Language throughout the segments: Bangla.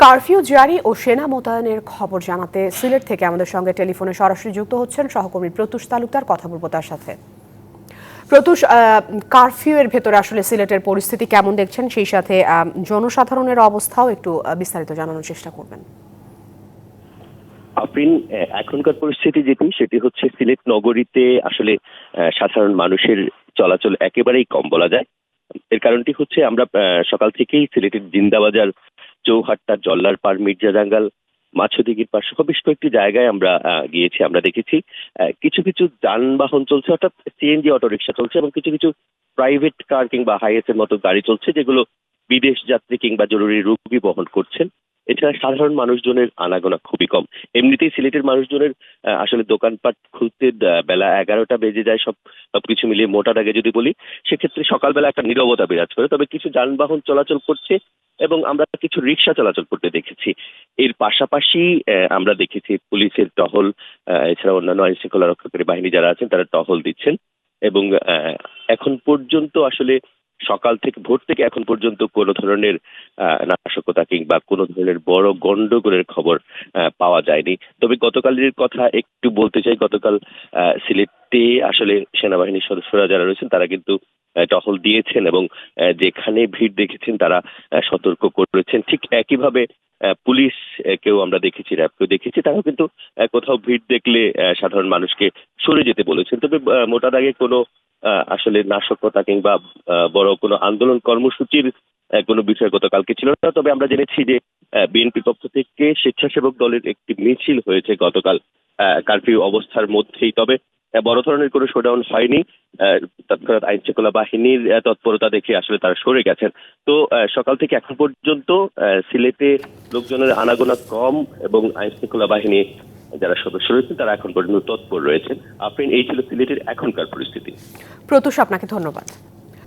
কারফিউ জারি ও সেনা মোতায়েনের খবর জানাতে সিলেট থেকে আমাদের সঙ্গে টেলিফোনে সরাসরি যুক্ত হচ্ছেন সহকর্মী প্রত্যুষ তালুকদার। কথা বলব তার সাথে। প্রত্যুষ আহ, এর ভেতরে আসলে সিলেটের পরিস্থিতি কেমন দেখছেন? সেই সাথে জনসাধারণের অবস্থাও একটু বিস্তারিত জানানোর চেষ্টা করবেন। আফরিন এখনকার পরিস্থিতি যেটি সেটি হচ্ছে সিলেট নগরীতে আসলে সাধারণ মানুষের চলাচল একেবারেই কম বলা যায়। এর কারণটি হচ্ছে আমরা সকাল থেকেই সিলেটের জিন্দাবাজার চৌহাট্টা, জল্লার পার মির্জা জাঙ্গাল, মাছদিঘির পার সহ বেশ কয়েকটি জায়গায় আমরা গিয়েছি, আমরা দেখেছি। কিছু কিছু যানবাহন চলছে, অর্থাৎ সিএনজি অটোরিকশা চলছে এবং কিছু কিছু প্রাইভেট কার কিংবা হাইয়েসের মতো গাড়ি চলছে, যেগুলো বিদেশ যাত্রী কিংবা জরুরি রোগী বহন করছেন। এছাড়া সাধারণ মানুষজনের আনাগোনা খুবই কম। এমনিতেই সিলেটের মানুষজনের আসলে দোকানপাট খুলতে বেলা এগারোটা বেজে যায় সব, সবকিছু মিলিয়ে মোটা দাগে যদি বলি, সেক্ষেত্রে সকালবেলা একটা নীরবতা বিরাজ করে। তবে কিছু যানবাহন চলাচল করছে এবং আমরা কিছু রিক্সা চলাচল করতে দেখেছি। এর পাশাপাশি আমরা দেখেছি পুলিশের টহল এছাড়া অন্যান্য আইন শৃঙ্খলা রক্ষাকারী বাহিনী যারা আছেন, তারা টহল দিচ্ছেন এবং এখন পর্যন্ত আসলে সকাল থেকে ভোর থেকে এখন পর্যন্ত কোনো ধরনের নাশকতা কিংবা কোনো ধরনের বড় গন্ডগোলের খবর পাওয়া যায়নি। তবে গতকালের কথা একটু বলতে চাই। গতকাল সিলেটে আসলে সেনাবাহিনীর সদস্যরা যারা রয়েছেন, তারা কিন্তু টহল দিয়েছেন এবং যেখানে ভিড় দেখেছেন তারা সতর্ক করেছেন। ঠিক একইভাবে পুলিশ কেউ আমরা দেখেছি, র্যাবকেও দেখেছি। তারাও কিন্তু কোথাও ভিড় দেখলে সাধারণ মানুষকে সরে যেতে বলেছেন। তবে মোটা দাগে কোনো আসলে নাশকতা কিংবা বড় কোনো আন্দোলন কর্মসূচির কোনো বিষয় গতকালকে ছিল না। তবে আমরা জেনেছি যে বিএনপি পক্ষ থেকে স্বেচ্ছাসেবক দলের একটি মিছিল হয়েছে গতকাল। কারফিউ অবস্থার মধ্যেই। তবে বড় ধরনের কোনো শোডাউন হয়নি। তৎক্ষণাৎ আইন শৃঙ্খলা বাহিনীর তৎপরতা দেখে আসলে তারা সরে গেছেন। তো সকাল থেকে এখন পর্যন্ত সিলেটে লোকজনের আনাগোনা কম এবং আইন শৃঙ্খলা বাহিনী যারা সদস্য রয়েছেন তারা এখন পর্যন্ত তৎপর রয়েছেন। আফরিন এই ছিল সিলেটের এখনকার পরিস্থিতি। প্রত্যুষ আপনাকে ধন্যবাদ।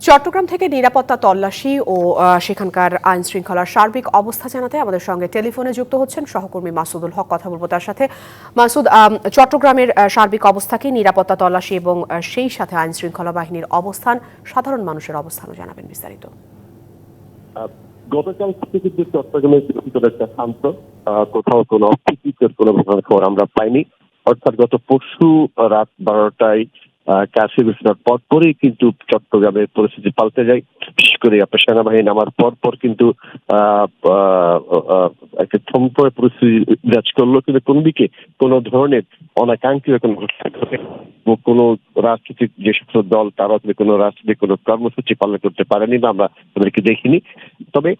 চট্টগ্রাম থেকে নিরাপত্তা তল্লাশি ও আহ, সেখানকার আইন শৃঙ্খলার সার্বিক অবস্থা জানাতে আমাদের সঙ্গে টেলিফোনে যুক্ত হচ্ছেন সহকর্মী মাসুদুল হক। কথা বলব তার সাথে। মাসুদ চট্টগ্রামের সার্বিক অবস্থা কি নিরাপত্তা তল্লাশি এবং সেই সাথে আইন শৃঙ্খলা বাহিনীর অবস্থান সাধারণ মানুষের অবস্থানও জানাবেন বিস্তারিত। গতকাল থেকে কিন্তু চট্টগ্রামের ভিতরে একটা শান্ত আহ, কোথাও কোনো অপ্রীতিকর কোনো ঘটনার খবর আমরা পাইনি। অর্থাৎ গত পরশু রাত বারোটায় কাশি ঘোষণার পর পরই কিন্তু চট্টগ্রামের পরিস্থিতি পাল্টে যায়। বিশেষ করে আপনার সেনাবাহিনী নামার পর পর কিন্তু একটা থমপড়ে পরিস্থিতি বিরাজ করল। কিন্তু কোনো দিকে কোনো ধরনের অনাকাঙ্ক্ষিত কোনো ঘটনা ঘটে কোনো রাজনৈতিক যে সমস্ত দল, তারা কোনো রাজনৈতিক কোনো কর্মসূচি পালন করতে পারেনি বা আমরা তাদেরকে দেখিনি। তবে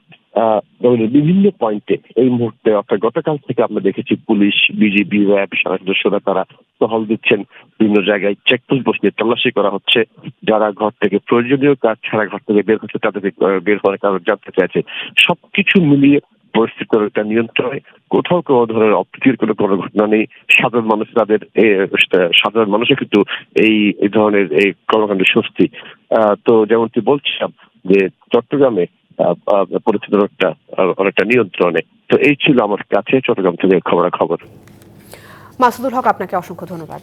দলের বিভিন্ন পয়েন্টে এই মুহূর্তে অর্থাৎ গতকাল থেকে আমরা দেখেছি পুলিশ বিজিবি র্যাব সদস্যরা তারা টহল দিচ্ছেন বিভিন্ন জায়গায় চেকপোস্ট বসিয়ে তল্লাশি করা হচ্ছে। যারা ঘর থেকে প্রয়োজনীয় কাজ ছাড়া ঘর থেকে বের হচ্ছে, তাদের বের হওয়ার কারণ জানতে চাইছে। সবকিছু মিলিয়ে পরিস্থিতির একটা নিয়ন্ত্রণে কোথাও কোনো ধরনের অপ্রীতির কোনো কোনো ঘটনা নেই। সাধারণ মানুষ তাদের সাধারণ মানুষের কিন্তু এই ধরনের, এই কর্মকাণ্ডে স্বস্তি। তো যেমনটি বলছিলাম যে চট্টগ্রামে একটা অনেকটা নিয়ন্ত্রণে। তো এই ছিল আমার কাছে, চট্টগ্রাম থেকে খবরাখবর। মাসুদুল হক, আপনাকে অসংখ্য ধন্যবাদ।